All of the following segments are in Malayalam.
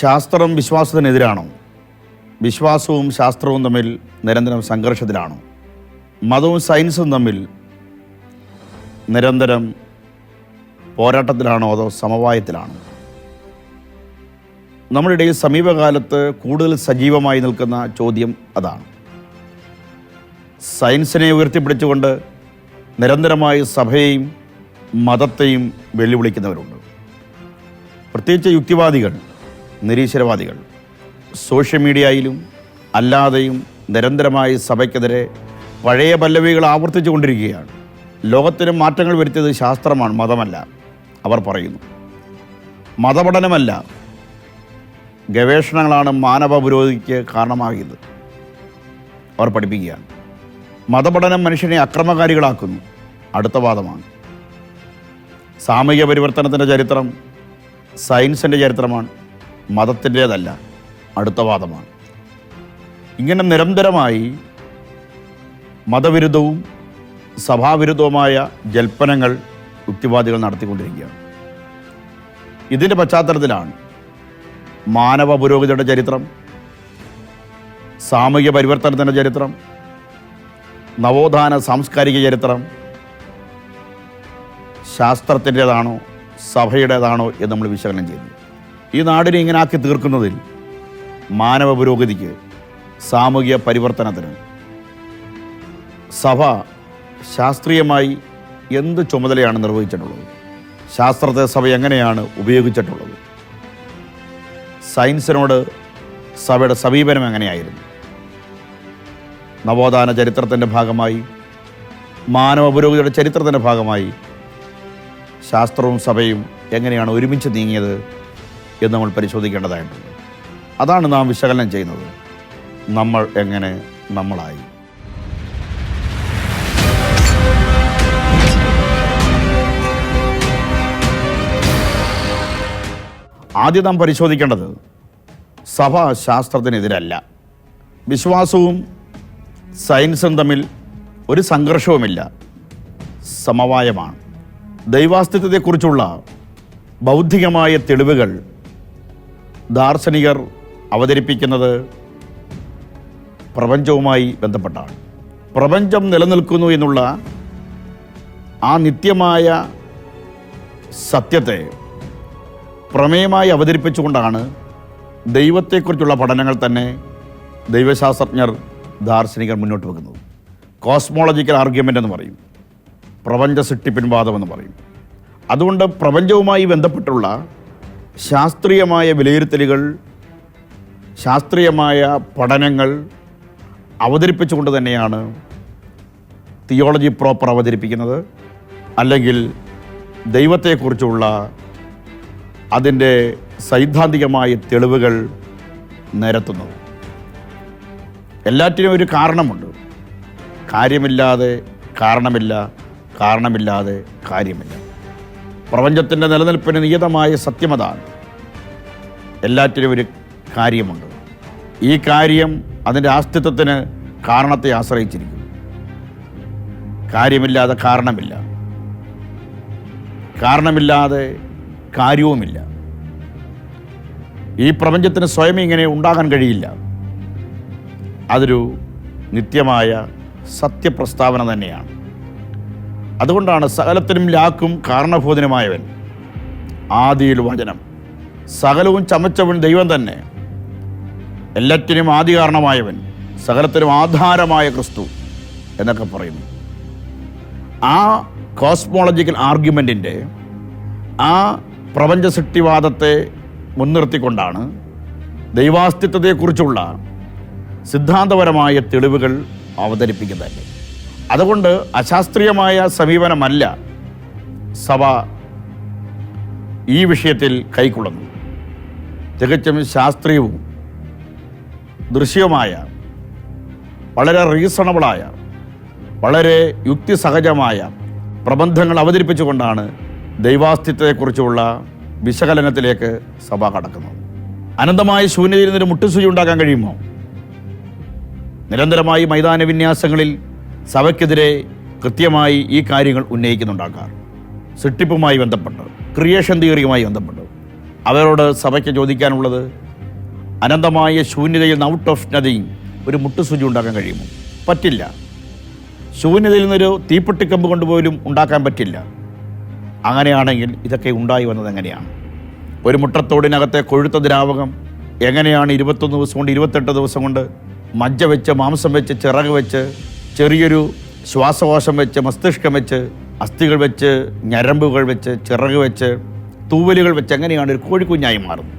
ശാസ്ത്രം വിശ്വാസത്തിനെതിരാണോ? വിശ്വാസവും ശാസ്ത്രവും തമ്മിൽ നിരന്തരം സംഘർഷത്തിലാണോ? മതവും സയൻസും തമ്മിൽ നിരന്തരം പോരാട്ടത്തിലാണോ അതോ സമവായത്തിലാണോ? നമ്മുടെ ഇടയിൽ സമീപകാലത്ത് കൂടുതൽ സജീവമായി നിൽക്കുന്ന ചോദ്യം അതാണ്. സയൻസിനെ ഉയർത്തിപ്പിടിച്ചുകൊണ്ട് നിരന്തരമായി സഭയെയും മതത്തെയും വെല്ലുവിളിക്കുന്നവരുണ്ട്. പ്രത്യേകിച്ച് യുക്തിവാദികൾ നിരീശ്വരവാദികൾ. സോഷ്യൽ മീഡിയയിലും അല്ലാതെയും നിരന്തരമായി സഭയ്ക്കെതിരെ പഴയ പല്ലവികൾ ആവർത്തിച്ചു കൊണ്ടിരിക്കുകയാണ്. ലോകത്തിന് മാറ്റങ്ങൾ വരുത്തിയത് ശാസ്ത്രമാണ് മതമല്ല അവർ പറയുന്നു. മതപഠനമല്ല ഗവേഷണങ്ങളാണ് മാനവ പുരോഗതിക്ക് കാരണമാകിയത് അവർ പഠിപ്പിക്കുകയാണ്. മതപഠനം മനുഷ്യനെ അക്രമകാരികളാക്കുന്നു. അടുത്ത വാദമാണ്. സാമൂഹിക പരിവർത്തനത്തിന്റെ ചരിത്രം സയൻസിന്റെ ചരിത്രമാണ്. മതത്തിന്റേതല്ല അടുത്ത വാദമാണ്. ഇങ്ങനെ നിരന്തരമായി മതവിരുദ്ധവും സഭാവിരുദ്ധവുമായ ജൽപ്പനങ്ങൾ യുക്തിവാദികൾ നടത്തിക്കൊണ്ടിരിക്കുകയാണ്. ഇതിന്റെ പശ്ചാത്തലത്തിലാണ് മാനവ പുരോഗതിയുടെ ചരിത്രം സാമൂഹ്യ പരിവർത്തനത്തിന്റെ ചരിത്രം നവോത്ഥാന സാംസ്കാരിക ചരിത്രം ശാസ്ത്രത്തിന്റേതാണോ സഭയുടേതാണോ എന്ന് നമ്മൾ വിശകലനം ചെയ്യുന്നു ഈ നാടിനെ ഇങ്ങനെ ആക്കി തീർക്കുന്നതിൽ മാനവ പുരോഗതിക്ക് സാമൂഹിക പരിവർത്തനത്തിന് സഭ ശാസ്ത്രീയമായി എന്ത് ചുമതലയാണ് നിർവഹിച്ചിട്ടുള്ളത്? ശാസ്ത്രത്തെ സഭ എങ്ങനെയാണ് ഉപയോഗിച്ചിട്ടുള്ളത്? സയൻസിനോട് സഭയുടെ സമീപനം എങ്ങനെയായിരുന്നു? നവോത്ഥാന ചരിത്രത്തിന്റെ ഭാഗമായി മാനവ പുരോഗതിയുടെ ചരിത്രത്തിന്റെ ഭാഗമായി ശാസ്ത്രവും സഭയും എങ്ങനെയാണ് ഒരുമിച്ച് നീങ്ങിയത്? എന്ന് നമ്മൾ പരിശോധിക്കേണ്ടതായിട്ടുണ്ട്. അതാണ് നാം വിശകലനം ചെയ്യുന്നത്. നമ്മൾ എങ്ങനെ നമ്മളായി. ആദ്യം നാം പരിശോധിക്കേണ്ടത് സഭ ശാസ്ത്രത്തിനെതിരല്ല വിശ്വാസവും സയൻസും തമ്മിൽ ഒരു സംഘർഷവുമില്ല. സമവായമാണ്. ദൈവാസ്തിത്വത്തെക്കുറിച്ചുള്ള ബൗദ്ധികമായ തെളിവുകൾ ദാർശനികർ അവതരിപ്പിക്കുന്നത് പ്രപഞ്ചവുമായി ബന്ധപ്പെട്ടാണ്. പ്രപഞ്ചം നിലനിൽക്കുന്നു എന്നുള്ള ആ നിത്യമായ സത്യത്തെ പ്രമേയമായി അവതരിപ്പിച്ചുകൊണ്ടാണ് ദൈവത്തെക്കുറിച്ചുള്ള പഠനങ്ങൾ തന്നെ ദൈവശാസ്ത്രജ്ഞർ ദാർശനികർ മുന്നോട്ട് വെക്കുന്നത്. കോസ്മോളജിക്കൽ ആർഗ്യുമെന്റ് എന്ന് പറയും. പ്രപഞ്ച സൃഷ്ടിപ്പിൻവാദം എന്ന് പറയും. അതുകൊണ്ട് പ്രപഞ്ചവുമായി ബന്ധപ്പെട്ടുള്ള ശാസ്ത്രീയമായ വിലയിരുത്തലുകൾ ശാസ്ത്രീയമായ പഠനങ്ങൾ അവതരിപ്പിച്ചുകൊണ്ട് തന്നെയാണ് തിയോളജി പ്രോപ്പർ അവതരിപ്പിക്കുന്നത്. അല്ലെങ്കിൽ ദൈവത്തെക്കുറിച്ചുള്ള അതിന്റെ സൈദ്ധാന്തികമായ തെളിവുകൾ നിരത്തുന്നത്. എല്ലാറ്റിനും ഒരു കാരണമുണ്ട്. കാര്യമില്ലാതെ കാരണമില്ല കാരണമില്ലാതെ കാര്യമില്ല. പ്രപഞ്ചത്തിന്റെ നിലനിൽപ്പിന് നിയതമായ സത്യമതാണ്. എല്ലാറ്റിനും ഒരു കാര്യമുണ്ട്. ഈ കാര്യം അതിന്റെ അസ്തിത്വത്തിന് കാരണത്തെ ആശ്രയിച്ചിരിക്കും കാര്യമില്ലാതെ കാരണമില്ല. കാരണമില്ലാതെ കാര്യവുമില്ല. ഈ പ്രപഞ്ചത്തിന് സ്വയം ഇങ്ങനെ ഉണ്ടാകാൻ കഴിയില്ല. അതൊരു നിത്യമായ സത്യപ്രസ്താവന തന്നെയാണ്. അതുകൊണ്ടാണ് സകലത്തിനും ലാക്കും കാരണഭൂതനുമായവൻ. ആദിയിൽ വചനം. സകലവും ചമച്ചവൻ ദൈവം തന്നെ. എല്ലാറ്റിനും ആദി കാരണമായവൻ. സകലത്തിനും ആധാരമായ ക്രിസ്തു എന്നൊക്കെ പറയുന്നു. ആ കോസ്മോളജിക്കൽ ആർഗ്യുമെന്റിന്റെ ആ പ്രപഞ്ച സൃഷ്ടിവാദത്തെ മുൻനിർത്തിക്കൊണ്ടാണ് ദൈവാസ്തിത്വത്തെക്കുറിച്ചുള്ള സിദ്ധാന്തപരമായ തെളിവുകൾ അവതരിപ്പിക്കുന്നത് അതുകൊണ്ട് അശാസ്ത്രീയമായ സമീപനമല്ല സഭ ഈ വിഷയത്തിൽ കൈക്കൊള്ളുന്നു തികച്ചും ശാസ്ത്രീയവും ദൃശ്യവുമായ വളരെ റീസണബിളായ വളരെ യുക്തിസഹജമായ പ്രബന്ധങ്ങൾ അവതരിപ്പിച്ചുകൊണ്ടാണ് ദൈവാസ്തിത്വത്തെക്കുറിച്ചുള്ള വിശകലനത്തിലേക്ക് സഭ കടക്കുന്നത്. അനന്തമായ ശൂന്യതയിൽ നിന്നൊരു മുട്ടുസൂചി ഉണ്ടാക്കാൻ കഴിയുമോ? നിരന്തരമായി മൈതാന വിന്യാസങ്ങളിൽ സഭയ്ക്കെതിരെ കൃത്യമായി ഈ കാര്യങ്ങൾ ഉന്നയിക്കുന്നുണ്ടാക്കാറ് സൃഷ്ടിപ്പുമായി ബന്ധപ്പെട്ട് ക്രിയേഷൻ തിയറിയുമായി ബന്ധപ്പെട്ട്. അവരോട് സഭയ്ക്ക് ചോദിക്കാനുള്ളത് അനന്തമായ ശൂന്യതയിൽ നിന്ന് ഔട്ട് ഓഫ് നതിങ് ഒരു മുട്ടുസൂചി ഉണ്ടാക്കാൻ കഴിയുമോ? പറ്റില്ല. ശൂന്യതയിൽ നിന്നൊരു തീപ്പെട്ടിക്കമ്പ് കൊണ്ടുപോലും ഉണ്ടാക്കാൻ പറ്റില്ല. അങ്ങനെയാണെങ്കിൽ ഇതൊക്കെ ഉണ്ടായി വന്നത് എങ്ങനെയാണ്? ഒരു മുട്ടത്തോടിനകത്തെ കൊഴുത്ത ദ്രാവകം എങ്ങനെയാണ് ഇരുപത്തൊന്ന് ദിവസം കൊണ്ട് ഇരുപത്തെട്ട് ദിവസം കൊണ്ട് മജ്ജ വെച്ച് മാംസം വെച്ച് ചിറക് വെച്ച് ചെറിയൊരു ശ്വാസകോശം വെച്ച് മസ്തിഷ്കം വെച്ച് അസ്ഥികൾ വെച്ച് ഞരമ്പുകൾ വെച്ച് ചിറക് വെച്ച് തൂവലുകൾ വെച്ച് അങ്ങനെയാണ് ഒരു കോഴിക്കുഞ്ഞായി മാറുന്നത്.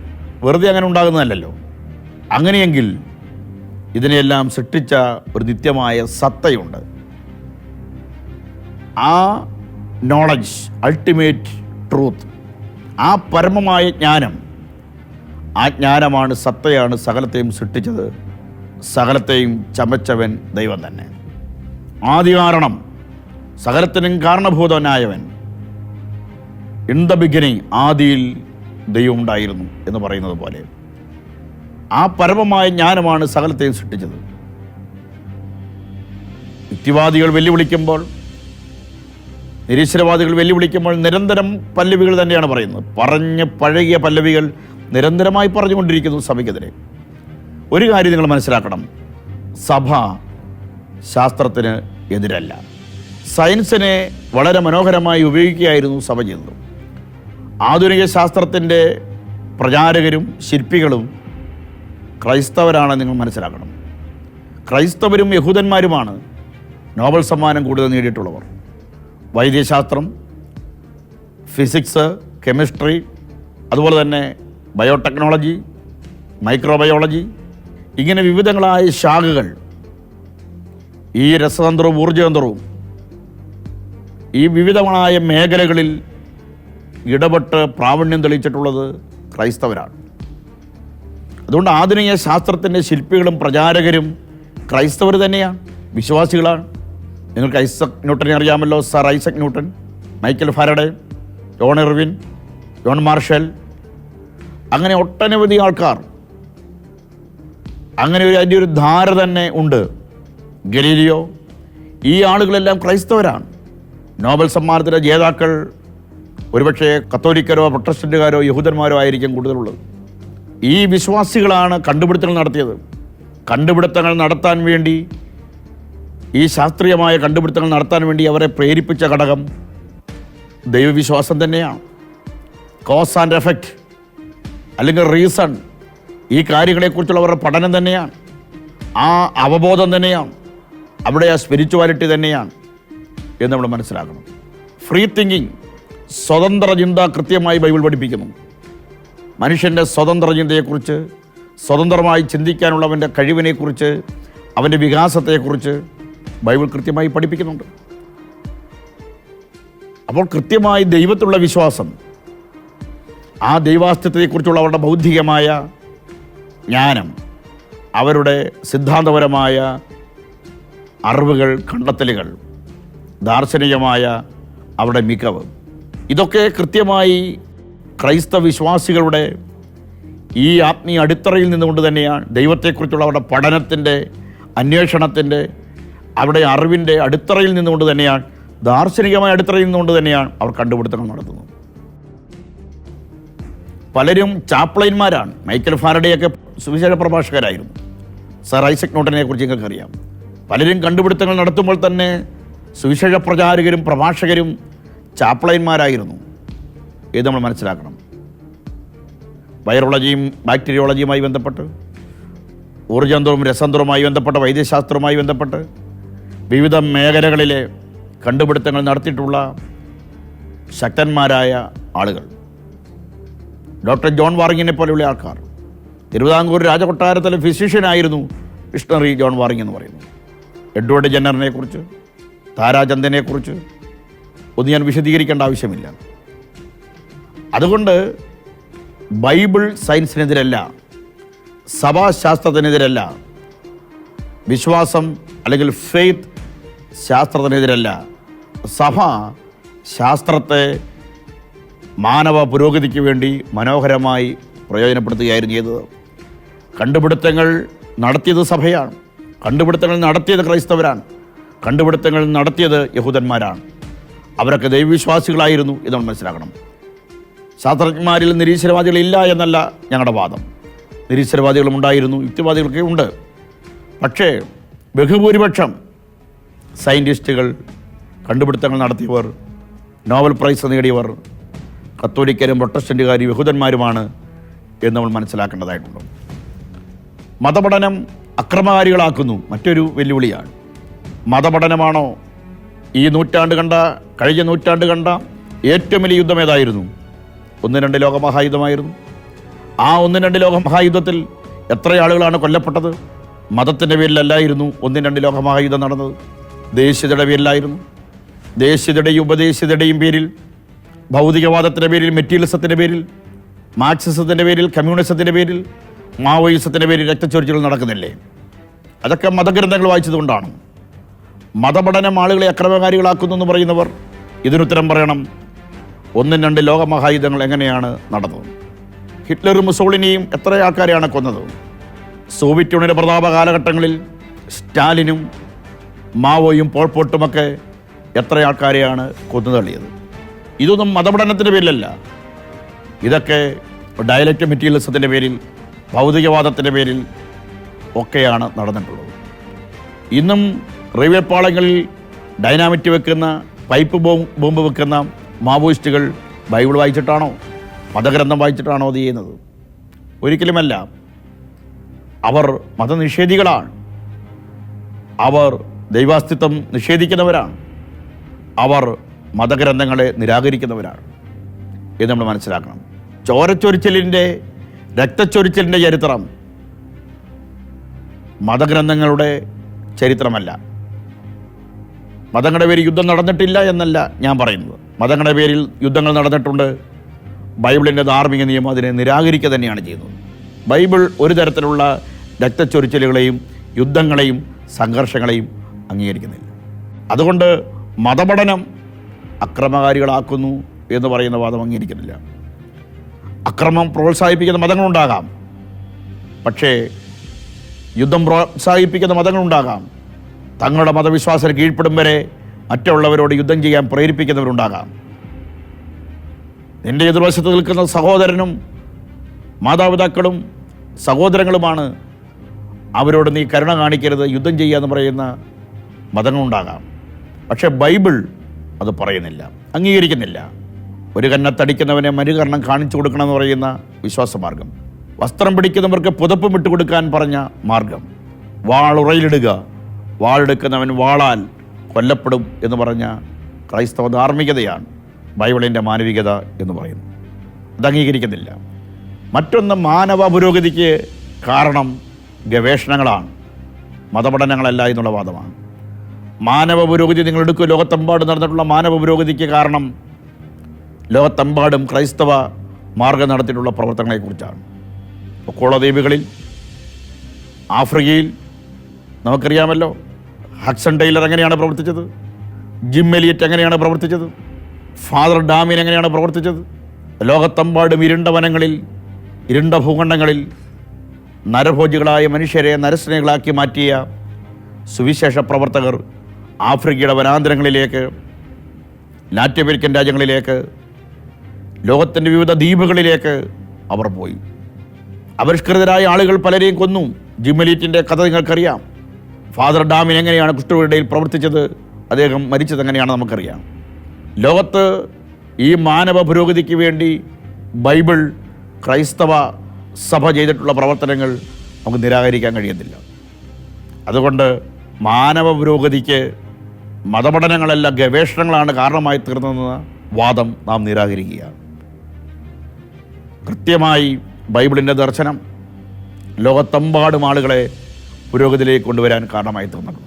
വെറുതെ അങ്ങനെ ഉണ്ടാകുന്നതല്ലല്ലോ. അങ്ങനെയെങ്കിൽ ഇതിനെയെല്ലാം സൃഷ്ടിച്ച ഒരു നിത്യമായ സത്തയുണ്ട്. ആ നോളജ് അൾട്ടിമേറ്റ് ട്രൂത്ത് ആ പരമമായ ജ്ഞാനം ആ ജ്ഞാനമാണ് സത്തയാണ് സകലത്തെയും സൃഷ്ടിച്ചത്. സകലത്തെയും ചമച്ചവൻ ദൈവം തന്നെ. ആദ്യ കാരണം സകലത്തിനും കാരണഭൂതനായവൻ ഇൻ ദ ബിഗിനിങ് ആദിയിൽ ദൈവം ഉണ്ടായിരുന്നു എന്ന് പറയുന്നത് പോലെ. ആ പരമമായ ജ്ഞാനമാണ് സകലത്തെയും സൃഷ്ടിച്ചത്. യുക്തിവാദികൾ വെല്ലുവിളിക്കുമ്പോൾ നിരീശ്വരവാദികൾ വെല്ലുവിളിക്കുമ്പോൾ നിരന്തരം പല്ലവികൾ തന്നെയാണ് പറയുന്നത്. പറഞ്ഞ് പഴകിയ പല്ലവികൾ നിരന്തരമായി പറഞ്ഞുകൊണ്ടിരിക്കുന്നു സഭയ്ക്കെതിരെ. ഒരു കാര്യം നിങ്ങൾ മനസ്സിലാക്കണം. സഭ ശാസ്ത്രത്തിന് എതിരല്ല. സയൻസിനെ വളരെ മനോഹരമായി ഉപയോഗിക്കുകയായിരുന്നു സഭ ആധുനിക ശാസ്ത്രത്തിന്റെ പ്രചാരകരും ശില്പികളും ക്രൈസ്തവരാണെന്ന് നിങ്ങൾ മനസ്സിലാക്കണം. ക്രൈസ്തവരും യഹൂദന്മാരുമാണ് നോബൽ സമ്മാനം കൂടുതൽ നേടിയിട്ടുള്ളവർ. വൈദ്യശാസ്ത്രം ഫിസിക്സ് കെമിസ്ട്രി അതുപോലെ തന്നെ ബയോടെക്നോളജി മൈക്രോബയോളജി ഇങ്ങനെ വിവിധങ്ങളായ ശാഖകൾ ഈ രസതന്ത്രവും ഊർജതന്ത്രവും ഈ വിവിധങ്ങളായ മേഖലകളിൽ ഇടപെട്ട് പ്രാവീണ്യം തെളിയിച്ചിട്ടുള്ളത് ക്രൈസ്തവരാണ്. അതുകൊണ്ട് ആധുനിക ശാസ്ത്രത്തിന്റെ ശില്പികളും പ്രചാരകരും ക്രൈസ്തവർ തന്നെയാണ് വിശ്വാസികളാണ്. നിങ്ങൾക്ക് ഐസക് ന്യൂട്ടനെ അറിയാമല്ലോ sir Isaac Newton Michael Faraday John Erwin John Marshall. അങ്ങനെ ഒട്ടനവധി ആൾക്കാർ. അങ്ങനെ ഒരു അതിന്റെ ഒരു ധാര തന്നെ ഉണ്ട്. ഗലീലിയോ? ഈ ആളുകളെല്ലാം ക്രൈസ്തവരാണ്. നോബൽ സമ്മാനത്തിന്റെ ജേതാക്കൾ ഒരുപക്ഷെ കത്തോലിക്കരോ പ്രൊട്ടസ്റ്റന്റുകാരോ യഹൂദന്മാരോ ആയിരിക്കും കൂടുതലുള്ളത്. ഈ വിശ്വാസികളാണ് കണ്ടുപിടുത്തങ്ങൾ നടത്തിയത്. കണ്ടുപിടുത്തങ്ങൾ നടത്താൻ വേണ്ടി ഈ ശാസ്ത്രീയമായ കണ്ടുപിടുത്തങ്ങൾ നടത്താൻ വേണ്ടി അവരെ പ്രേരിപ്പിച്ച ഘടകം ദൈവവിശ്വാസം തന്നെയാണ്. കോസ് ആൻഡ് എഫക്റ്റ് അല്ലെങ്കിൽ റീസൺ ഈ കാര്യങ്ങളെക്കുറിച്ചുള്ള അവരുടെ പഠനം തന്നെയാണ്. ആ അവബോധം തന്നെയാണ്. അവിടെ ആ സ്പിരിച്വാലിറ്റി തന്നെയാണ് എന്ന് നമ്മൾ മനസ്സിലാക്കണം. ഫ്രീ തിങ്കിങ് സ്വതന്ത്ര ചിന്ത കൃത്യമായി ബൈബിൾ പഠിപ്പിക്കുന്നു. മനുഷ്യന്റെ സ്വതന്ത്ര ചിന്തയെക്കുറിച്ച് സ്വതന്ത്രമായി ചിന്തിക്കാനുള്ളവന്റെ കഴിവിനെക്കുറിച്ച് അവന്റെ വികാസത്തെക്കുറിച്ച് ബൈബിൾ കൃത്യമായി പഠിപ്പിക്കുന്നുണ്ട്. അപ്പോൾ കൃത്യമായി ദൈവത്തിലുള്ള വിശ്വാസം ആ ദൈവാസ്തിത്വത്തെക്കുറിച്ചുള്ള അവരുടെ ബൗദ്ധികമായ ജ്ഞാനം അവരുടെ സിദ്ധാന്തപരമായ അറിവുകൾ കണ്ടെത്തലുകൾ ദാർശനികമായ അവിടെ മികവ്. ഇതൊക്കെ കൃത്യമായി ക്രൈസ്തവ വിശ്വാസികളുടെ ഈ ആത്മീയ അടിത്തറയിൽ നിന്നുകൊണ്ട് തന്നെയാണ്. ദൈവത്തെക്കുറിച്ചുള്ള അവരുടെ പഠനത്തിന്റെ അന്വേഷണത്തിന്റെ അവിടെ അറിവിന്റെ അടിത്തറയിൽ നിന്നുകൊണ്ട് തന്നെയാണ് ദാർശനികമായ അടിത്തറയിൽ നിന്നുകൊണ്ട് തന്നെയാണ് അവർ കണ്ടുപിടുത്തങ്ങൾ നടത്തുന്നത്. പലരും ചാപ്ലൈന്മാരാണ് മൈക്കൽ ഫാരഡെയൊക്കെ സുവിശേഷ പ്രഭാഷകരായിരുന്നു. സർ ഐസക് നോട്ടനെ കുറിച്ച് നിങ്ങൾക്ക് അറിയാം പലരും കണ്ടുപിടുത്തങ്ങൾ നടത്തുമ്പോൾ തന്നെ സുവിശേഷ പ്രചാരകരും പ്രഭാഷകരും ചാപ്ലൈന്മാരായിരുന്നു. ഇത് നമ്മൾ മനസ്സിലാക്കണം. വൈറോളജിയും ബാക്ടീരിയോളജിയുമായി ബന്ധപ്പെട്ട് ഊർജന്തവും രസന്തവുമായി ബന്ധപ്പെട്ട വൈദ്യശാസ്ത്രവുമായി ബന്ധപ്പെട്ട് വിവിധ മേഖലകളിലെ കണ്ടുപിടുത്തങ്ങൾ നടത്തിയിട്ടുള്ള ശക്തന്മാരായ ആളുകൾ. ഡോക്ടർ ജോൺ വാറിങ്ങിനെ പോലെയുള്ള ആൾക്കാർ. തിരുവിതാംകൂർ രാജകൊട്ടാരത്തിലെ ഫിസിഷ്യനായിരുന്നു മിഷണറി ജോൺ വാറിങ് എന്ന് പറയുന്നു എഡ്വേർഡ് ജെന്നറിനെക്കുറിച്ച് താരാചന്ദനെക്കുറിച്ച് ഒന്നും ഞാൻ വിശദീകരിക്കേണ്ട ആവശ്യമില്ല. അതുകൊണ്ട് ബൈബിൾ സയൻസിനെതിരല്ല സഭാശാസ്ത്രത്തിനെതിരല്ല വിശ്വാസം അല്ലെങ്കിൽ ഫെയ്ത്ത് ശാസ്ത്രത്തിനെതിരല്ല സഭ ശാസ്ത്രത്തെ മാനവ പുരോഗതിക്ക് വേണ്ടി മനോഹരമായി പ്രയോജനപ്പെടുത്തുകയായിരുന്നു ചെയ്തത്. കണ്ടുപിടുത്തങ്ങൾ നടത്തിയത് സഭയാണ്. കണ്ടുപിടുത്തങ്ങൾ നടത്തിയത് ക്രൈസ്തവരാണ്. കണ്ടുപിടുത്തങ്ങൾ നടത്തിയത് യഹൂദന്മാരാണ്. അവരൊക്കെ ദൈവവിശ്വാസികളായിരുന്നു എന്ന് നമ്മൾ മനസ്സിലാക്കണം. ശാസ്ത്രജ്ഞന്മാരിൽ നിരീശ്വരവാദികളില്ല എന്നല്ല ഞങ്ങളുടെ വാദം. നിരീശ്വരവാദികളും ഉണ്ടായിരുന്നു യുക്തിവാദികളൊക്കെ ഉണ്ട്. പക്ഷേ ബഹുഭൂരിപക്ഷം സയന്റിസ്റ്റുകൾ കണ്ടുപിടുത്തങ്ങൾ നടത്തിയവർ നോബൽ പ്രൈസ് നേടിയവർ കത്തോലിക്കരും പ്രൊട്ടസ്റ്റന്റുകാരും യഹൂദന്മാരുമാണ് എന്ന് നമ്മൾ മനസ്സിലാക്കേണ്ടതായിട്ടുണ്ട്. മതപഠനം അക്രമകാരികളാക്കുന്നു. മറ്റൊരു വെല്ലുവിളിയാണ്. മതപഠനമാണോ? ഈ നൂറ്റാണ്ട് കണ്ട കഴിഞ്ഞ നൂറ്റാണ്ട് കണ്ട ഏറ്റവും വലിയ യുദ്ധം ഏതായിരുന്നു? ഒന്ന് രണ്ട് ലോകമഹായുദ്ധമായിരുന്നു ആ ഒന്ന് രണ്ട് ലോകമഹായുദ്ധത്തിൽ എത്ര ആളുകളാണ് കൊല്ലപ്പെട്ടത്? മതത്തിന്റെ പേരിലല്ലായിരുന്നു ഒന്നും രണ്ട് ലോകമഹായുദ്ധം നടന്നത്. ദേശീയതയുടെ പേരിലായിരുന്നു. ദേശീയതയുടെയും ഉപദേശീയതയുടെയും പേരിൽ ഭൗതികവാദത്തിന്റെ പേരിൽ മെറ്റീരിയലിസത്തിന്റെ പേരിൽ മാർക്സിസത്തിന്റെ പേരിൽ കമ്മ്യൂണിസത്തിന്റെ പേരിൽ മാവോയിസത്തിന്റെ പേരിൽ രക്തച്ചൊരിച്ചിൽ നടക്കുന്നില്ലേ? അതൊക്കെ മതഗ്രന്ഥങ്ങൾ വായിച്ചതുകൊണ്ടാണ്. മതപഠനം ആളുകളെ അക്രമകാരികളാക്കുന്നു എന്ന് പറയുന്നവർ ഇതിനുത്തരം പറയണം. ഒന്നും രണ്ട് ലോകമഹായുധങ്ങൾ എങ്ങനെയാണ് നടന്നത്? ഹിറ്റ്ലറും മുസോളിനിയും എത്ര ആൾക്കാരെയാണ് കൊന്നത്? സോവിയറ്റ് യൂണിയന്റെ പ്രതാപ കാലഘട്ടങ്ങളിൽ സ്റ്റാലിനും മാവോയും പോൾപോട്ടുമൊക്കെ എത്ര ആൾക്കാരെയാണ് കൊന്നു തള്ളിയത്? ഇതൊന്നും മതപഠനത്തിന്റെ പേരിലല്ല. ഇതൊക്കെ ഡയലക്റ്റ് മെറ്റീരിയലിസത്തിന്റെ പേരിൽ ഭൗതികവാദത്തിന്റെ പേരിൽ ഒക്കെയാണ് നടന്നിട്ടുള്ളത്. ഇന്നും റെയിൽവേ പാളങ്ങളിൽ ഡൈനാമിറ്റ് വെക്കുന്ന പൈപ്പ് ബോംബ് വെക്കുന്ന മാവോയിസ്റ്റുകൾ ബൈബിൾ വായിച്ചിട്ടാണോ? മതഗ്രന്ഥം വായിച്ചിട്ടാണോ അത് ചെയ്യുന്നത്? ഒരിക്കലുമല്ല. അവർ മതനിഷേധികളാണ്. അവർ ദൈവാസ്തിത്വം നിഷേധിക്കുന്നവരാണ്. അവർ മതഗ്രന്ഥങ്ങളെ നിരാകരിക്കുന്നവരാണ്. എന്ന് നമ്മൾ മനസ്സിലാക്കണം. ചോരച്ചൊരിച്ചിലിന്റെ രക്തച്ചൊരിച്ചിലിന്റെ ചരിത്രം മതഗ്രന്ഥങ്ങളുടെ ചരിത്രമല്ല. മതങ്ങളുടെ പേരിൽ യുദ്ധം നടന്നിട്ടില്ല എന്നല്ല ഞാൻ പറയുന്നത്. മതങ്ങളുടെ പേരിൽ യുദ്ധങ്ങൾ നടന്നിട്ടുണ്ട്. ബൈബിളിന്റെ ധാർമ്മിക നിയമം അതിനെ നിരാകരിക്കുക തന്നെയാണ് ചെയ്യുന്നത്. ബൈബിൾ ഒരു തരത്തിലുള്ള രക്തച്ചൊരിച്ചിലുകളെയും യുദ്ധങ്ങളെയും സംഘർഷങ്ങളെയും അംഗീകരിക്കുന്നില്ല. അതുകൊണ്ട് മതപഠനം അക്രമകാരികളാക്കുന്നു എന്ന് പറയുന്ന വാദം അംഗീകരിക്കുന്നില്ല. അക്രമം പ്രോത്സാഹിപ്പിക്കുന്ന മതങ്ങളുണ്ടാകാം. പക്ഷേ യുദ്ധം പ്രോത്സാഹിപ്പിക്കുന്ന മതങ്ങളുണ്ടാകാം. തങ്ങളുടെ മതവിശ്വാസത്തിന് കീഴ്പ്പെടും വരെ മറ്റുള്ളവരോട് യുദ്ധം ചെയ്യാൻ പ്രേരിപ്പിക്കുന്നവരുണ്ടാകാം. നിന്റെ എതിർവശത്ത് നിൽക്കുന്ന സഹോദരനും മാതാപിതാക്കളും സഹോദരങ്ങളുമാണ് അവരോട് നീ കരുണ കാണിക്കരുത് യുദ്ധം ചെയ്യുക എന്ന് പറയുന്ന മതങ്ങളുണ്ടാകാം. പക്ഷേ ബൈബിൾ അത് പറയുന്നില്ല അംഗീകരിക്കുന്നില്ല. ഒരു കന്നത്തടിക്കുന്നവനെ മരുകരണം കാണിച്ചു കൊടുക്കണമെന്ന് പറയുന്ന വിശ്വാസമാർഗം. വസ്ത്രം പിടിക്കുന്നവർക്ക് പുതപ്പും കൊടുക്കാൻ പറഞ്ഞ മാർഗം. വാളുറയിലിടുക വാളെടുക്കുന്നവൻ വാളാൽ കൊല്ലപ്പെടും എന്ന് പറഞ്ഞ ക്രൈസ്തവ ധാർമ്മികതയാണ് ബൈബിളിന്റെ മാനവികത എന്ന് പറയുന്നു അത് അംഗീകരിക്കുന്നില്ല. മറ്റൊന്ന് മാനവ പുരോഗതിക്ക് കാരണം ഗവേഷണങ്ങളാണ്. മതപഠനങ്ങളല്ല എന്നുള്ള വാദമാണ്. മാനവ പുരോഗതി നിങ്ങൾ എടുക്കുക ലോകത്തെമ്പാടും നടന്നിട്ടുള്ള മാനവ പുരോഗതിക്ക് കാരണം ലോകത്തെമ്പാടും ക്രൈസ്തവ മാർഗ നടത്തിയിട്ടുള്ള പ്രവർത്തനങ്ങളെക്കുറിച്ചാണ്. കോളദ്വീപുകളിൽ ആഫ്രിക്കയിൽ നമുക്കറിയാമല്ലോ ഹക്സൺ ടൈലർ എങ്ങനെയാണ് പ്രവർത്തിച്ചത്? ജിം എലിയറ്റ് എങ്ങനെയാണ് പ്രവർത്തിച്ചത്? ഫാദർ ഡാമിൻ എങ്ങനെയാണ് പ്രവർത്തിച്ചത്? ലോകത്തെമ്പാടും ഇരുണ്ട വനങ്ങളിൽ ഇരുണ്ട ഭൂഖണ്ഡങ്ങളിൽ നരഭോജികളായ മനുഷ്യരെ നരസ്നേഹികളാക്കി മാറ്റിയ സുവിശേഷ പ്രവർത്തകർ ആഫ്രിക്കയുടെ വനാന്തരങ്ങളിലേക്ക് ലാറ്റിൻ അമേരിക്കൻ രാജ്യങ്ങളിലേക്ക് ലോകത്തിന്റെ വിവിധ ദ്വീപുകളിലേക്ക് അവർ പോയി. അപരിഷ്കൃതരായ ആളുകൾ പലരെയും കൊന്നു. ജിമ്മലീറ്റിന്റെ കഥ നിങ്ങൾക്കറിയാം. ഫാദർ ഡാമിൻ എങ്ങനെയാണ് കുഷ്ഠരോഗിയുടെയിൽ പ്രവർത്തിച്ചത്? അദ്ദേഹം മരിച്ചത് എങ്ങനെയാണ് നമുക്കറിയാം. ലോകത്ത് ഈ മാനവ പുരോഗതിക്ക് വേണ്ടി ബൈബിൾ ക്രൈസ്തവ സഭ ചെയ്തിട്ടുള്ള പ്രവർത്തനങ്ങൾ നമുക്ക് നിരാകരിക്കാൻ കഴിയുന്നില്ല അതുകൊണ്ട് മാനവ പുരോഗതിക്ക് മതപഠനങ്ങളല്ല ഗവേഷണങ്ങളാണ് കാരണമായി തീർന്നതെന്ന വാദം നാം നിരാകരിക്കുകയാണ്. കൃത്യമായി ബൈബിളിന്റെ ദർശനം ലോകത്തെമ്പാടും ആളുകളെ പുരോഗതിയിലേക്ക് കൊണ്ടുവരാൻ കാരണമായി തീർന്നിട്ടുണ്ട്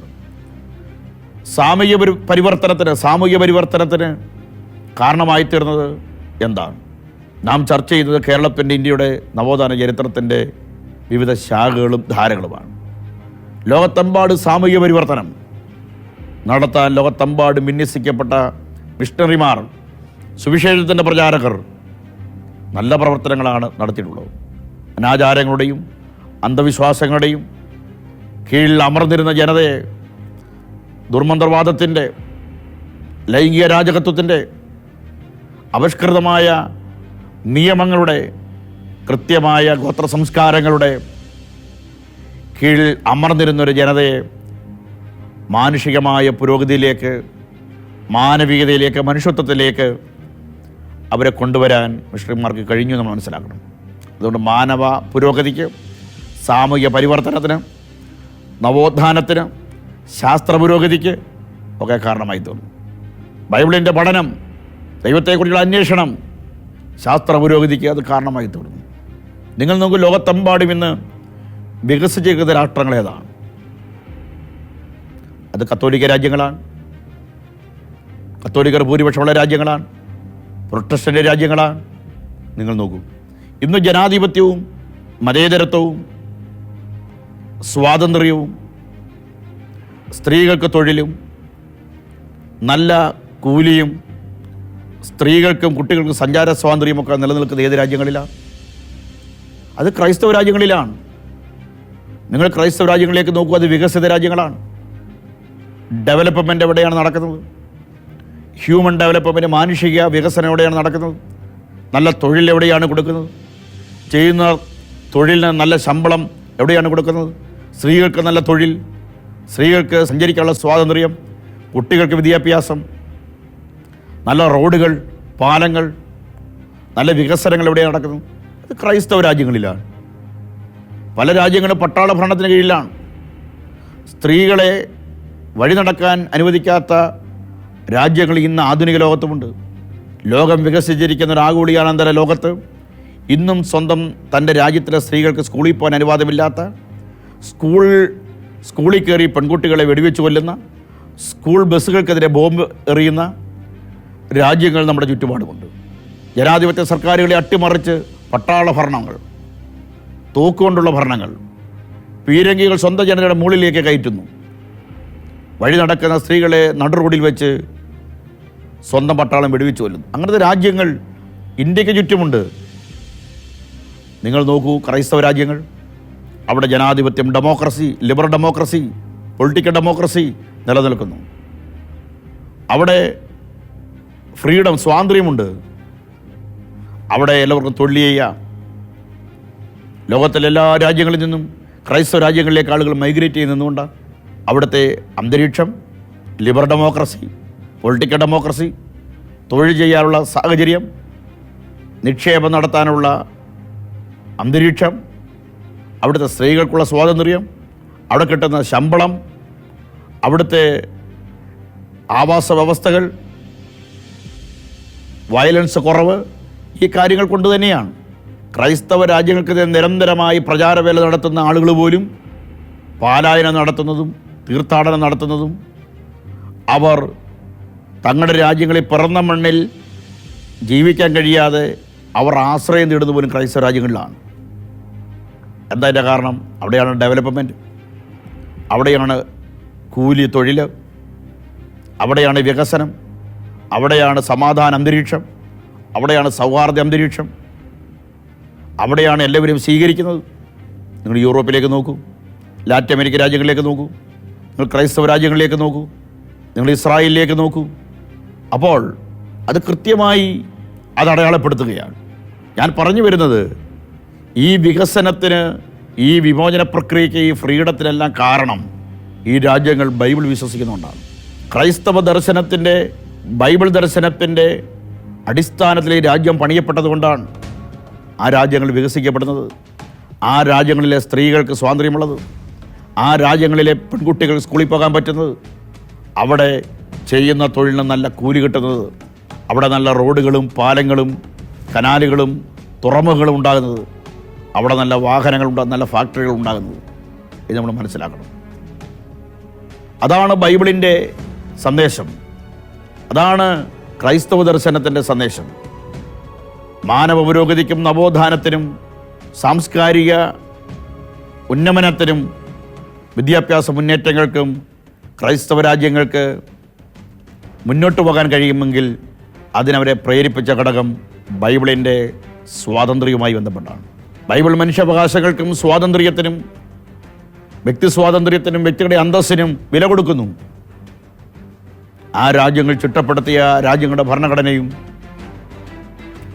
സാമൂഹ്യ പരി പരിവർത്തനത്തിന് സാമൂഹ്യ പരിവർത്തനത്തിന് കാരണമായി തീർന്നത് എന്താണ്? നാം ചർച്ച ചെയ്തത് കേരളത്തിന്റെ ഇന്ത്യയുടെ നവോത്ഥാന ചരിത്രത്തിന്റെ വിവിധ ശാഖകളും ധാരകളുമാണ്. ലോകത്തെമ്പാട് സാമൂഹ്യ പരിവർത്തനം നടത്താൻ ലോകത്തെമ്പാട് വിന്യസിക്കപ്പെട്ട മിഷണറിമാർ സുവിശേഷത്തിന്റെ പ്രചാരകർ നല്ല പ്രവർത്തനങ്ങളാണ് നടത്തിയിട്ടുള്ളത്. അനാചാരങ്ങളുടെയും അന്ധവിശ്വാസങ്ങളുടെയും കീഴിൽ അമർന്നിരുന്ന ജനതയെ ദുർമന്ത്രവാദത്തിന്റെ ലൈംഗിക രാജകത്വത്തിന്റെ ആവിഷ്കൃതമായ നിയമങ്ങളുടെ കൃത്യമായ ഗോത്ര സംസ്കാരങ്ങളുടെ കീഴിൽ അമർന്നിരുന്നൊരു ജനതയെ മാനുഷികമായ പുരോഗതിയിലേക്ക് മാനവികതയിലേക്ക് മനുഷ്യത്വത്തിലേക്ക് അവരെ കൊണ്ടുവരാൻ മിഷണറിമാർക്ക് കഴിഞ്ഞു നമ്മൾ മനസ്സിലാക്കണം. അതുകൊണ്ട് മാനവ പുരോഗതിക്ക് സാമൂഹിക പരിവർത്തനത്തിന് നവോത്ഥാനത്തിന് ശാസ്ത്ര പുരോഗതിക്ക് ഒക്കെ കാരണമായി തോന്നും. ബൈബിളിന്റെ പഠനം ദൈവത്തെക്കുറിച്ചുള്ള അന്വേഷണം ശാസ്ത്ര പുരോഗതിക്ക് അത് കാരണമായി തോന്നുന്നു നിങ്ങൾ നോക്കൂ ലോകത്തെമ്പാടും ഇന്ന് വികസിച്ചിരിക്കുന്ന രാഷ്ട്രങ്ങൾ ഏതാണ്? അത് കത്തോലിക്ക രാജ്യങ്ങളാണ്. കത്തോലിക്കർ ഭൂരിപക്ഷമുള്ള രാജ്യങ്ങളാണ്. പ്രൊട്ടസ്റ്റന്റ് രാജ്യങ്ങളാണ്. നിങ്ങൾ നോക്കൂ. ഇന്ന് ജനാധിപത്യവും മതേതരത്വവും സ്വാതന്ത്ര്യവും സ്ത്രീകൾക്ക് തൊഴിലും നല്ല കൂലിയും സ്ത്രീകൾക്കും കുട്ടികൾക്കും സഞ്ചാര സ്വാതന്ത്ര്യമൊക്കെ നിലനിൽക്കുന്നത് ഏത് രാജ്യങ്ങളിലാണ്? അത് ക്രൈസ്തവ രാജ്യങ്ങളിലാണ്. നിങ്ങൾ ക്രൈസ്തവ രാജ്യങ്ങളിലേക്ക് നോക്കൂ അത് വികസിത രാജ്യങ്ങളാണ്. ഡെവലപ്മെന്റ് എവിടെയാണ് നടക്കുന്നത്? ഹ്യൂമൻ ഡെവലപ്മെന്റ് മാനുഷിക വികസനം എവിടെയാണ് നടക്കുന്നത്? നല്ല തൊഴിൽ എവിടെയാണ് കൊടുക്കുന്നത്? ചെയ്യുന്ന തൊഴിലിന് നല്ല ശമ്പളം എവിടെയാണ് കൊടുക്കുന്നത്? സ്ത്രീകൾക്ക് നല്ല തൊഴിൽ സ്ത്രീകൾക്ക് സഞ്ചരിക്കാനുള്ള സ്വാതന്ത്ര്യം കുട്ടികൾക്ക് വിദ്യാഭ്യാസം നല്ല റോഡുകൾ പാലങ്ങൾ നല്ല വികസനങ്ങൾ എവിടെയാണ് നടക്കുന്നത്? അത് ക്രൈസ്തവ രാജ്യങ്ങളിലാണ്. പല രാജ്യങ്ങളും പട്ടാള ഭരണത്തിന് കീഴിലാണ്. സ്ത്രീകളെ വഴി നടക്കാൻ അനുവദിക്കാത്ത രാജ്യങ്ങൾ ഇന്ന് ആധുനിക ലോകത്തുമുണ്ട്. ലോകം വികസിച്ചിരിക്കുന്ന ഒരു ആഗോളിയാനന്തര ലോകത്ത് ഇന്നും സ്വന്തം തന്റെ രാജ്യത്തിലെ സ്ത്രീകൾക്ക് സ്കൂളിൽ പോകാൻ അനുവാദമില്ലാത്ത സ്കൂൾ സ്കൂളിൽ കയറി പെൺകുട്ടികളെ വെടിവെച്ച് കൊല്ലുന്ന സ്കൂൾ ബസ്സുകൾക്കെതിരെ ബോംബ് എറിയുന്ന രാജ്യങ്ങൾ നമ്മുടെ ചുറ്റുപാടുമുണ്ട്. ജനാധിപത്യ സർക്കാരുകളെ അട്ടിമറിച്ച് പട്ടാള ഭരണങ്ങൾ തോക്കുകൊണ്ടുള്ള ഭരണങ്ങൾ പീരങ്കികൾ സ്വന്തം ജനതയുടെ മുകളിലേക്ക് കയറ്റുന്നു. വഴി നടക്കുന്ന സ്ത്രീകളെ നടു റോഡിൽ വെച്ച് സ്വന്തം പട്ടാളം വെടിവെച്ച് കൊല്ലുന്നു. അങ്ങനത്തെ രാജ്യങ്ങൾ ഇന്ത്യയ്ക്ക് ചുറ്റുമുണ്ട്. നിങ്ങൾ നോക്കൂ ക്രൈസ്തവ രാജ്യങ്ങൾ. അവിടെ ജനാധിപത്യം democracy liberal democracy political democracy നിലനിൽക്കുന്നു. അവിടെ ഫ്രീഡം സ്വാതന്ത്ര്യമുണ്ട്. അവിടെ എല്ലാവർക്കും തൊഴിൽ ചെയ്യാം. ലോകത്തിലെ എല്ലാ രാജ്യങ്ങളിൽ നിന്നും ക്രൈസ്തവ രാജ്യങ്ങളിലേക്ക് ആളുകൾ മൈഗ്രേറ്റ് ചെയ്യുന്നതുകൊണ്ട് അവിടുത്തെ അന്തരീക്ഷം ലിബർ ഡെമോക്രസി പൊളിറ്റിക്കൽ ഡെമോക്രസി തൊഴിൽ ചെയ്യാനുള്ള സാഹചര്യം നിക്ഷേപം നടത്താനുള്ള അന്തരീക്ഷം അവിടുത്തെ സ്ത്രീകൾക്കുള്ള സ്വാതന്ത്ര്യം അവിടെ കിട്ടുന്ന ശമ്പളം അവിടുത്തെ ആവാസ വ്യവസ്ഥകൾ വയലൻസ് കുറവ് ഈ കാര്യങ്ങൾ കൊണ്ട് തന്നെയാണ്. ക്രൈസ്തവ രാജ്യങ്ങൾക്കെതിരെ നിരന്തരമായി പ്രചാരവേല നടത്തുന്ന ആളുകൾ പോലും പാലായനം നടത്തുന്നതും തീർത്ഥാടനം നടത്തുന്നതും അവർ തങ്ങളുടെ രാജ്യങ്ങളിൽ പിറന്ന മണ്ണിൽ ജീവിക്കാൻ കഴിയാതെ അവർ ആശ്രയം തേടുന്നത് പോലും ക്രൈസ്തവ രാജ്യങ്ങളിലാണ്. എന്താ അതിന്റെ കാരണം? അവിടെയാണ് ഡെവലപ്മെന്റ് അവിടെയാണ് കൂലി തൊഴിൽ. അവിടെയാണ് വികസനം. അവിടെയാണ് സമാധാന അന്തരീക്ഷം. അവിടെയാണ് സൗഹാർദ്ദ അന്തരീക്ഷം. അവിടെയാണ് എല്ലാവരും സ്വീകരിക്കുന്നത്. നിങ്ങൾ യൂറോപ്പിലേക്ക് നോക്കൂ. ലാറ്റിൻ അമേരിക്ക രാജ്യങ്ങളിലേക്ക് നോക്കൂ. നിങ്ങൾ ക്രൈസ്തവ രാജ്യങ്ങളിലേക്ക് നോക്കൂ. നിങ്ങൾ ഇസ്രായേലിലേക്ക് നോക്കൂ. അപ്പോൾ അത് കൃത്യമായി അത് അടയാളപ്പെടുത്തുകയാണ്. ഞാൻ പറഞ്ഞു വരുന്നത് ഈ വികസനത്തിന് ഈ വിമോചന പ്രക്രിയയ്ക്ക് ഈ ഫ്രീഡത്തിനെല്ലാം കാരണം ഈ രാജ്യങ്ങൾ ബൈബിൾ വിശ്വസിക്കുന്നുണ്ടാണ്. ക്രൈസ്തവ ദർശനത്തിന്റെ ബൈബിൾ ദർശനത്തിന്റെ അടിസ്ഥാനത്തിൽ ഈ രാജ്യം പണിയപ്പെട്ടതുകൊണ്ടാണ് ആ രാജ്യങ്ങൾ വികസിക്കപ്പെടുന്നത്. ആ രാജ്യങ്ങളിലെ സ്ത്രീകൾക്ക് സ്വാതന്ത്ര്യമുള്ളത്. ആ രാജ്യങ്ങളിലെ പെൺകുട്ടികൾ സ്കൂളിൽ പോകാൻ പറ്റുന്നത്? അവിടെ ചെയ്യുന്ന തൊഴിലിന് നല്ല കൂലി കിട്ടുന്നത്? അവിടെ നല്ല റോഡുകളും പാലങ്ങളും കനാലുകളും തുറമുഖങ്ങളും ഉണ്ടാകുന്നത്? അവിടെ നല്ല വാഹനങ്ങൾ നല്ല ഫാക്ടറികൾ ഉണ്ടാകുന്നത്? ഇത് നമ്മൾ മനസ്സിലാക്കണം. അതാണ് ബൈബിളിന്റെ സന്ദേശം. അതാണ് ക്രൈസ്തവ ദർശനത്തിന്റെ സന്ദേശം. മാനവ പുരോഗതിക്കും നവോത്ഥാനത്തിനും സാംസ്കാരിക ഉന്നമനത്തിനും വിദ്യാഭ്യാസ മുന്നേറ്റങ്ങൾക്കും ക്രൈസ്തവ രാജ്യങ്ങൾക്ക് മുന്നോട്ട് പോകാൻ കഴിയുമെങ്കിൽ അതിനവരെ പ്രേരിപ്പിച്ച ഘടകം ബൈബിളിന്റെ സ്വാതന്ത്ര്യവുമായി ബന്ധപ്പെട്ടാണ്. ബൈബിൾ മനുഷ്യാവകാശങ്ങൾക്കും സ്വാതന്ത്ര്യത്തിനും വ്യക്തി സ്വാതന്ത്ര്യത്തിനും വ്യക്തിയുടെ അന്തസ്സിനും വില കൊടുക്കുന്നു. ആ രാജ്യങ്ങൾ ചിട്ടപ്പെടുത്തിയ രാജ്യങ്ങളുടെ ഭരണഘടനയും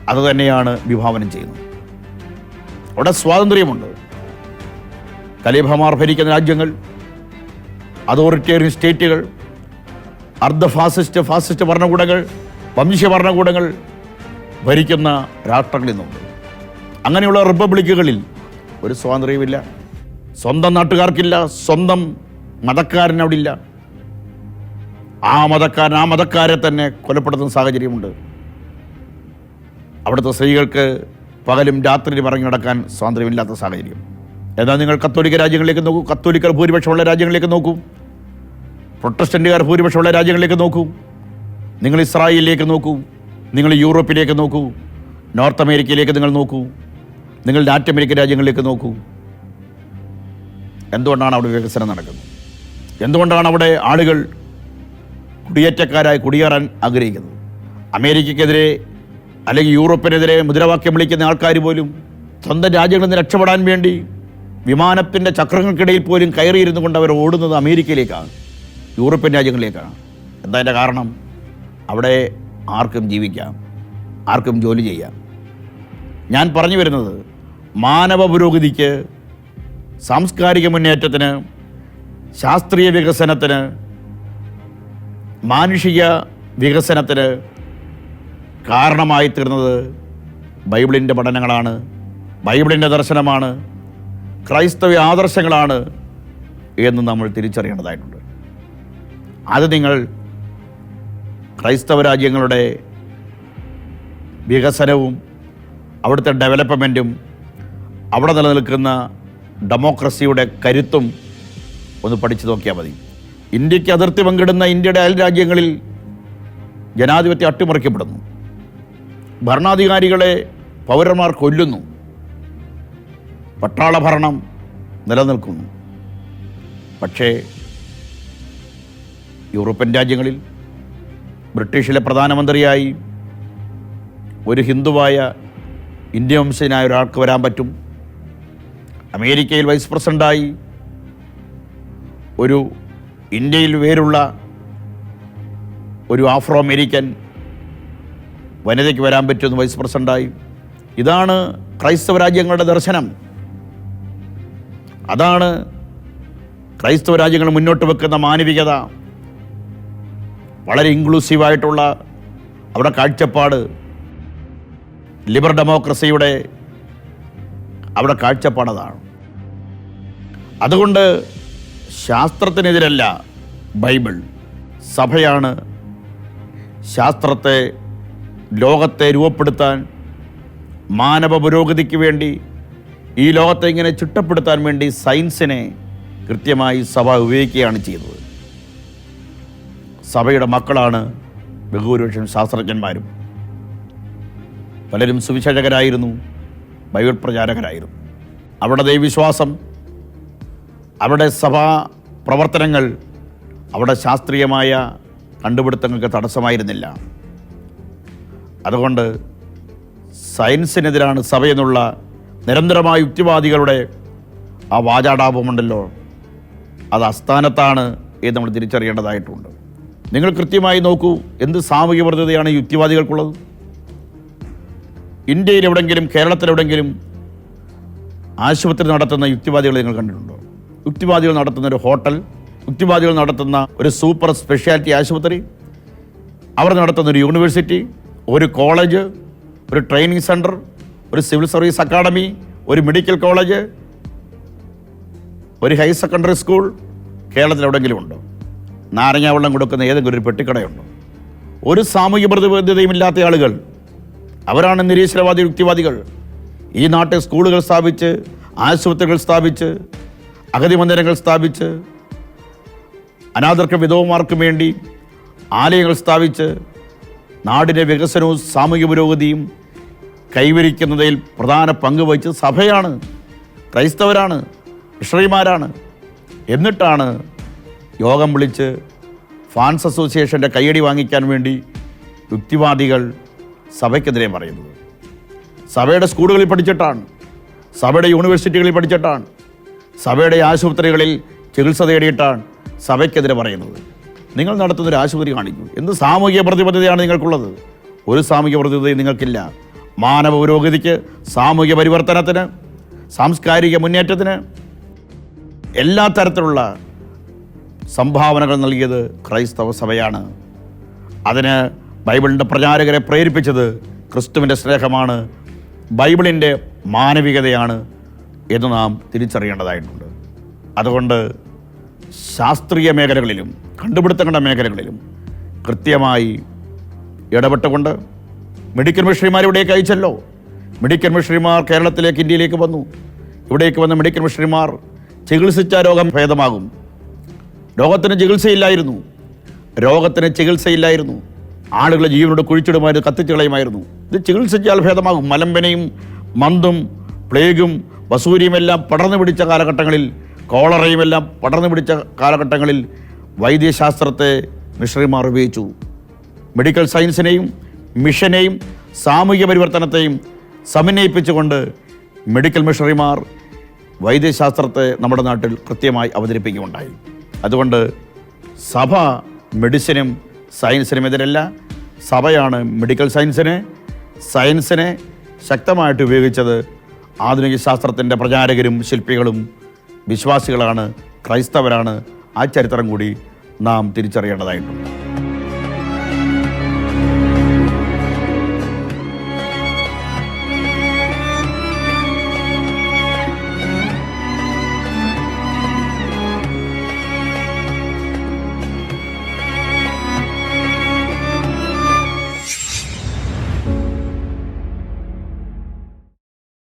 അതുതന്നെയാണ് വിഭാവനം ചെയ്യുന്നത്. അവിടെ സ്വാതന്ത്ര്യമുണ്ട്. കലീഫമാർ ഭരിക്കുന്ന രാജ്യങ്ങൾ അതോറിറ്റേറിയൻ സ്റ്റേറ്റുകൾ അർദ്ധ ഫാസിസ്റ്റ് ഫാസിസ്റ്റ് ഭരണകൂടങ്ങൾ വംശീയ ഭരണകൂടങ്ങൾ ഭരിക്കുന്ന രാഷ്ട്രങ്ങളിൽ നിന്നുണ്ട് അങ്ങനെയുള്ള റിപ്പബ്ലിക്കുകളിൽ ഒരു സ്വാതന്ത്ര്യമില്ല സ്വന്തം നാട്ടുകാർക്കില്ല സ്വന്തം മതക്കാരൻ ഇല്ല ആ മതക്കാരൻ ആ മതക്കാരെ തന്നെ കൊലപ്പെടുത്തുന്ന സാഹചര്യമുണ്ട്. അവിടുത്തെ സ്ത്രീകൾക്ക് പകലും രാത്രിയിലും ഇറങ്ങി നടക്കാൻ സ്വാതന്ത്ര്യമില്ലാത്ത സാഹചര്യം. എന്നാൽ നിങ്ങൾ കത്തോലിക്ക രാജ്യങ്ങളിലേക്ക് നോക്കൂ? കത്തോലിക്കർ ഭൂരിപക്ഷമുള്ള രാജ്യങ്ങളിലേക്ക് നോക്കൂ. പ്രൊട്ടസ്റ്റന്റുകാർ ഭൂരിപക്ഷമുള്ള രാജ്യങ്ങളിലേക്ക് നോക്കൂ. നിങ്ങൾ ഇസ്രായേലിലേക്ക് നോക്കൂ. നിങ്ങൾ യൂറോപ്പിലേക്ക് നോക്കൂ. നോർത്ത് അമേരിക്കയിലേക്ക് നിങ്ങൾ നോക്കൂ. നിങ്ങൾ ലാറ്റ് അമേരിക്കൻ രാജ്യങ്ങളിലേക്ക് നോക്കൂ. എന്തുകൊണ്ടാണ് അവിടെ വികസനം നടക്കുന്നത്? എന്തുകൊണ്ടാണ് അവിടെ ആളുകൾ കുടിയേറ്റക്കാരായി കുടിയേറാൻ ആഗ്രഹിക്കുന്നത്? അമേരിക്കക്കെതിരെ അല്ലെങ്കിൽ യൂറോപ്പിനെതിരെ മുദ്രാവാക്യം വിളിക്കുന്ന ആൾക്കാർ പോലും സ്വന്തം രാജ്യങ്ങളിൽ നിന്ന് രക്ഷപ്പെടാൻ വേണ്ടി വിമാനത്തിന്റെ ചക്രങ്ങൾക്കിടയിൽ പോലും കയറിയിരുന്നു കൊണ്ട് അവർ ഓടുന്നത് അമേരിക്കയിലേക്കാണ് യൂറോപ്യൻ രാജ്യങ്ങളിലേക്കാണ്. എന്താ അതിന്റെ കാരണം? അവിടെ ആർക്കും ജീവിക്കാം ആർക്കും ജോലി ചെയ്യാം. ഞാൻ പറഞ്ഞു വരുന്നത് മാനവ പുരോഗതിക്ക് സാംസ്കാരിക മുന്നേറ്റത്തിന് ശാസ്ത്രീയ വികസനത്തിന് മാനുഷിക വികസനത്തിന് കാരണമായി തീർന്നത് ബൈബിളിന്റെ പഠനങ്ങളാണ് ബൈബിളിന്റെ ദർശനമാണ് ക്രൈസ്തവ ആദർശങ്ങളാണ് എന്ന് നമ്മൾ തിരിച്ചറിയേണ്ടതായിട്ടുണ്ട്. അത് നിങ്ങൾ ക്രൈസ്തവ രാജ്യങ്ങളുടെ വികസനവും അവിടുത്തെ ഡെവലപ്മെന്റും അവിടെ നിലനിൽക്കുന്ന ഡെമോക്രസിയുടെ കരുത്തും ഒന്ന് പഠിച്ചു നോക്കിയാൽ മതി. ഇന്ത്യയ്ക്ക് അതിർത്തി പങ്കിടുന്ന ഇന്ത്യയുടെ അയൽ രാജ്യങ്ങളിൽ ജനാധിപത്യം അട്ടിമറിക്കപ്പെടുന്നു. ഭരണാധികാരികളെ പൗരന്മാർ കൊല്ലുന്നു. പട്ടാള ഭരണം നിലനിൽക്കുന്നു. പക്ഷേ യൂറോപ്യൻ രാജ്യങ്ങളിൽ ബ്രിട്ടീഷിലെ പ്രധാനമന്ത്രിയായി ഒരു ഹിന്ദുവായ ഇന്ത്യ വംശനായ ഒരാൾക്ക് വരാൻ പറ്റും. അമേരിക്കയിൽ വൈസ് പ്രസിഡന്റായി ഒരു ഇന്ത്യയിൽ വേരുള്ള ഒരു ആഫ്രോ അമേരിക്കൻ വനിതയ്ക്ക് വരാൻ പറ്റുമെന്ന് വൈസ് പ്രസിഡന്റായി ഇതാണ് ക്രൈസ്തവ രാജ്യങ്ങളുടെ ദർശനം. അതാണ് ക്രൈസ്തവ രാജ്യങ്ങൾ മുന്നോട്ട് വെക്കുന്ന മാനവികത. വളരെ ഇൻക്ലൂസീവായിട്ടുള്ള അവിടെ കാഴ്ചപ്പാട്. ലിബർ ഡെമോക്രസിയുടെ അവിടെ കാഴ്ചപ്പാടതാണ് അതുകൊണ്ട് ശാസ്ത്രത്തിനെതിരല്ല ബൈബിൾ. സഭയാണ് ശാസ്ത്രത്തെ ലോകത്തെ രൂപപ്പെടുത്താൻ മാനവ പുരോഗതിക്ക് വേണ്ടി ഈ ലോകത്തെ ഇങ്ങനെ ചിട്ടപ്പെടുത്താൻ വേണ്ടി സയൻസിനെ കൃത്യമായി സഭ ഉപയോഗിക്കുകയാണ് ചെയ്തത്. സഭയുടെ മക്കളാണ് ബഹുഭൂരിപക്ഷം ശാസ്ത്രജ്ഞന്മാരും. പലരും സുവിശേഷകരായിരുന്നു ബൈബിൾ പ്രചാരകരായിരുന്നു. അവിടെ ദൈവവിശ്വാസം അവിടെ സഭാ പ്രവർത്തനങ്ങൾ അവിടെ ശാസ്ത്രീയമായ കണ്ടുപിടുത്തങ്ങൾക്ക് തടസ്സമായിരുന്നില്ല. അതുകൊണ്ട് സയൻസിനെതിരാണ് സഭയെന്നുള്ള നിരന്തരമായ യുക്തിവാദികളുടെ ആ വാചാടാപമുണ്ടല്ലോ. അത് അസ്ഥാനത്താണ് എന്ന് നമ്മൾ തിരിച്ചറിയേണ്ടതായിട്ടുണ്ട്. നിങ്ങൾ കൃത്യമായി നോക്കൂ എന്ത് സാമൂഹ്യ വർദ്ധതയാണ് യുക്തിവാദികൾക്കുള്ളത്? ഇന്ത്യയിൽ എവിടെങ്കിലും കേരളത്തിലെവിടെങ്കിലും ആശുപത്രി നടത്തുന്ന യുക്തിവാദികൾ നിങ്ങൾ കണ്ടിട്ടുണ്ടോ? യുക്തിവാദികൾ നടത്തുന്ന ഒരു ഹോട്ടൽ യുക്തിവാദികൾ നടത്തുന്ന ഒരു സൂപ്പർ സ്പെഷ്യാലിറ്റി ആശുപത്രി അവർ നടത്തുന്ന ഒരു യൂണിവേഴ്സിറ്റി ഒരു കോളേജ് ഒരു ട്രെയിനിങ് സെന്റർ ഒരു സിവിൽ സർവീസ് അക്കാഡമി ഒരു മെഡിക്കൽ കോളേജ് ഒരു ഹയർ സെക്കൻഡറി സ്കൂൾ കേരളത്തിൽ എവിടെയെങ്കിലും ഉണ്ടോ? നാരങ്ങ വെള്ളം കൊടുക്കുന്ന ഏതെങ്കിലും ഒരു പെട്ടിക്കടയുണ്ടോ? ഒരു സാമൂഹ്യ പ്രതിബദ്ധതയും ഇല്ലാത്ത ആളുകൾ അവരാണ് നിരീശ്വരവാദി യുക്തിവാദികൾ. ഈ നാട്ടിൽ സ്കൂളുകൾ സ്ഥാപിച്ച് ആശുപത്രികൾ സ്ഥാപിച്ച് അഗതി മന്ദിരങ്ങൾ സ്ഥാപിച്ച് അനാഥർക്കും വിധവമാർക്കും വേണ്ടി ആലയങ്ങൾ സ്ഥാപിച്ച് നാടിന്റെ വികസനവും സാമൂഹിക പുരോഗതിയും കൈവരിക്കുന്നതിൽ പ്രധാന പങ്ക് വഹിച്ചത് സഭയാണ്. ക്രൈസ്തവരാണ് മിഷണറിമാരാണ്. എന്നിട്ടാണ് യോഗം വിളിച്ച് ഫാൻസ് അസോസിയേഷന്റെ കയ്യടി വാങ്ങിക്കാൻ വേണ്ടി യുക്തിവാദികൾ സഭയ്ക്കെതിരെ പറയുന്നത്. സഭയുടെ സ്കൂളുകളിൽ പഠിച്ചിട്ടാണ് സഭയുടെ യൂണിവേഴ്സിറ്റികളിൽ പഠിച്ചിട്ടാണ് സഭയുടെ ആശുപത്രികളിൽ ചികിത്സ തേടിയിട്ടാണ് സഭയ്ക്കെതിരെ പറയുന്നത്. നിങ്ങൾ നടത്തുന്നൊരു ആശുപത്രി കാണിക്കും. എന്ത് സാമൂഹിക പ്രതിബദ്ധതയാണ് നിങ്ങൾക്കുള്ളത്? ഒരു സാമൂഹിക പ്രതിബദ്ധതയും നിങ്ങൾക്കില്ല. മാനവ പുരോഗതിക്ക് സാമൂഹ്യ പരിവർത്തനത്തിന് സാംസ്കാരിക മുന്നേറ്റത്തിന് എല്ലാ തരത്തിലുള്ള സംഭാവനകൾ നൽകിയത് ക്രൈസ്തവ സഭയാണ്. അതിന് ബൈബിളിന്റെ പ്രചാരകരെ പ്രേരിപ്പിച്ചത് ക്രിസ്തുവിന്റെ സ്നേഹമാണ്. ബൈബിളിന്റെ മാനവികതയാണ് എന്ന് നാം തിരിച്ചറിയേണ്ടതായിട്ടുണ്ട്. അതുകൊണ്ട് ശാസ്ത്രീയ മേഖലകളിലും കണ്ടുപിടുത്തങ്ങളുടെ മേഖലകളിലും കൃത്യമായി ഇടപെട്ടുകൊണ്ട് മെഡിക്കൽ മിഷണറിമാർ ഇവിടേക്ക് അയച്ചല്ലോ. മെഡിക്കൽ മിഷണറിമാർ കേരളത്തിലേക്ക് ഇന്ത്യയിലേക്ക് വന്നു. ഇവിടേക്ക് വന്ന മെഡിക്കൽ മിഷണറിമാർ ചികിത്സിച്ച രോഗം ഭേദമാകും. രോഗത്തിന് ചികിത്സയില്ലായിരുന്നു. രോഗത്തിന് ചികിത്സയില്ലായിരുന്നു. ആളുകളെ ജീവനോട് കുഴിച്ചിടുമായിരുന്നു കത്തിച്ചു കളയുമായിരുന്നു ഇത് ചികിത്സിച്ചാൽ ഭേദമാകും. മലമ്പനയും മന്തും പ്ലേഗും വസൂരിയും എല്ലാം പടർന്നു പിടിച്ച കാലഘട്ടങ്ങളിൽ കോളറയും എല്ലാം പടർന്നു പിടിച്ച കാലഘട്ടങ്ങളിൽ വൈദ്യശാസ്ത്രത്തെ മിഷണറിമാർ ഉപയോഗിച്ചു. മെഡിക്കൽ സയൻസിനെയും മിഷനെയും സാമൂഹ്യ പരിവർത്തനത്തെയും സമന്വയിപ്പിച്ചുകൊണ്ട് മെഡിക്കൽ മിഷണറിമാർ വൈദ്യശാസ്ത്രത്തെ നമ്മുടെ നാട്ടിൽ കൃത്യമായി അവതരിപ്പിക്കുകയുണ്ടായി. അതുകൊണ്ട് സഭ മെഡിസിനും സയൻസിനും എതിരല്ല. സഭയാണ് മെഡിക്കൽ സയൻസിനെ സയൻസിനെ ശക്തമായിട്ട് ഉപയോഗിച്ചത് ആധുനിക ശാസ്ത്രത്തിന്റെ പ്രചാരകരും ശില്പികളും വിശ്വാസികളാണ് ക്രൈസ്തവരാണ്. ആ ചരിത്രം കൂടി നാം തിരിച്ചറിയേണ്ടതായിട്ടുണ്ട്.